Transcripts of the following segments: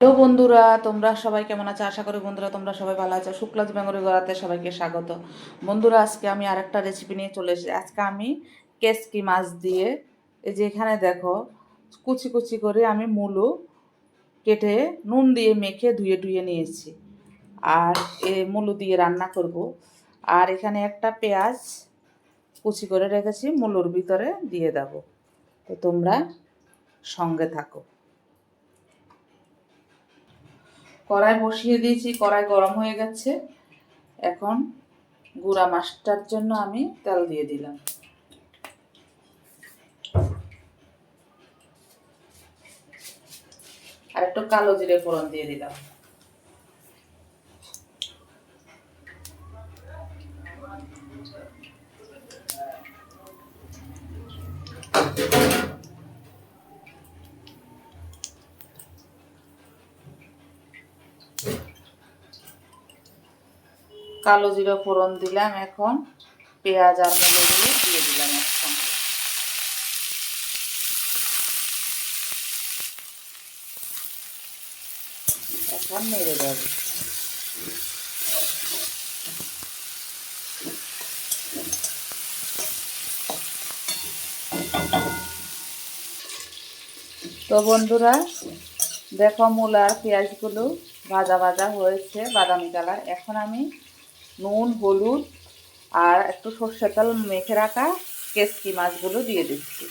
Hello বন্ধুরা, তোমরা সবাই কেমন আছো? আশা করি বন্ধুরা তোমরা সবাই ভালো আছো। শুক্লাজ বেঙ্গলি গড়াতে সবাইকে স্বাগত। বন্ধুরা, আজকে আমি আরেকটা রেসিপি নিয়ে চলে এসেছি। আজকে আমি কেসকি মাছ দিয়ে, এই যে এখানে দেখো, কুচি কুচি করে আমি মূলো কেটে, নুন দিয়ে মেখে ধুয়ে ধুয়ে নিয়েছি। আর এ মূলো দিয়ে রান্না করব। আর এখানে একটা পেঁয়াজ কুচি করে রেখেছি, মূলোর ভিতরে দিয়ে দেব। তো তোমরা সঙ্গে থাকো। কড়াই বসিয়ে দিয়েছি, কড়াই গরম হয়ে গেছে। এখন গুঁড়া মাছটার জন্য আমি তেল দিয়ে দিলাম। আর একটু কালো জিরে ফোড়ন দিয়ে দিলাম। কালো জিরা ফোড়ন দিলাম এখন, পেঁয়াজ আর মুলোগুলো দিয়ে দিলাম একসঙ্গে। এখন নেড়ে দেবো। তো বন্ধুরা, দেখো মূলার পেঁয়াজগুলো ভাজা ভাজা হয়েছে বাদামি কালার। এখন আমি নুন, হলুদ আর একটু সর্ষে তেল মেখে রাখা কেসকি মাছগুলো দিয়ে দিচ্ছি।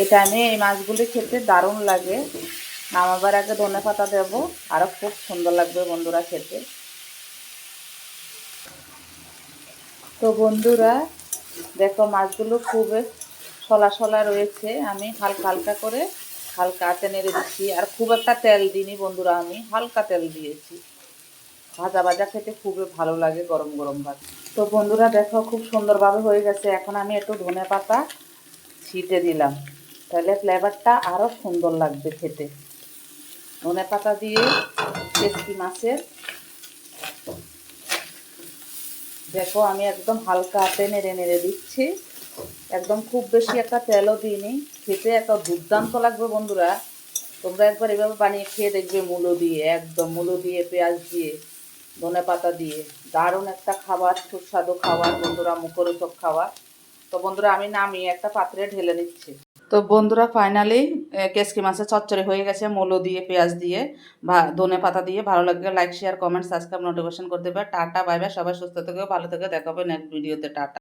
এই টাইমে এই মাছগুলি খেতে দারুণ লাগে। নামাবার আগে ধনে পাতা দেবো। আরও খুব সুন্দর লাগবে বন্ধুরা খেতে। তো বন্ধুরা দেখো মাছগুলো খুব সলা সলা রয়েছে। আমি হালকা হালকা করে হালকা হাতে নেড়ে দিচ্ছি আর খুব একটা তেল দিইনি বন্ধুরা, আমি হালকা তেল দিয়েছি। ভাজা ভাজা খেতে খুবই ভালো লাগে গরম গরম ভাত। তো বন্ধুরা, দেখো খুব সুন্দরভাবে হয়ে গেছে। এখন আমি একটু ধনে পাতা ছিটে দিলাম। তাহলে ফ্লেভারটা আরও সুন্দর লাগবে খেতে। ধনে পাতা দিয়ে টেস্টি মাছের দেখো, আমি একদম হালকা হাতে নেড়ে নেড়ে দিচ্ছি। একদম খুব বেশি একটা তেলও দিইনি। খেতে একটা দুর্দান্ত লাগবে বন্ধুরা। তোমরা একবার এভাবে বানিয়ে খেয়ে দেখবে মূলো দিয়ে, একদম মূলো দিয়ে, পেঁয়াজ দিয়ে, ধনে পাতা দিয়ে। দারুণ একটা খাবার, সুস্বাদু খাবার বন্ধুরা, মুখরোচক খাবার। তো বন্ধুরা, আমি নামিয়ে একটা পাত্রে ঢেলে নিচ্ছি। তো বন্ধুরা ফাইনালি কেসকি মাছের চচ্চড়ি হয়ে গেছে, মূলো দিয়ে, পেঁয়াজ দিয়ে ধনে পাতা দিয়ে। ভালো লাগবে like share comment subscribe notification করতে পারে টাটা বাই বাই সবাই সুস্থ থেকে, ভালো থেকে। দেখাবে নেক্সট ভিডিওতে টাটা।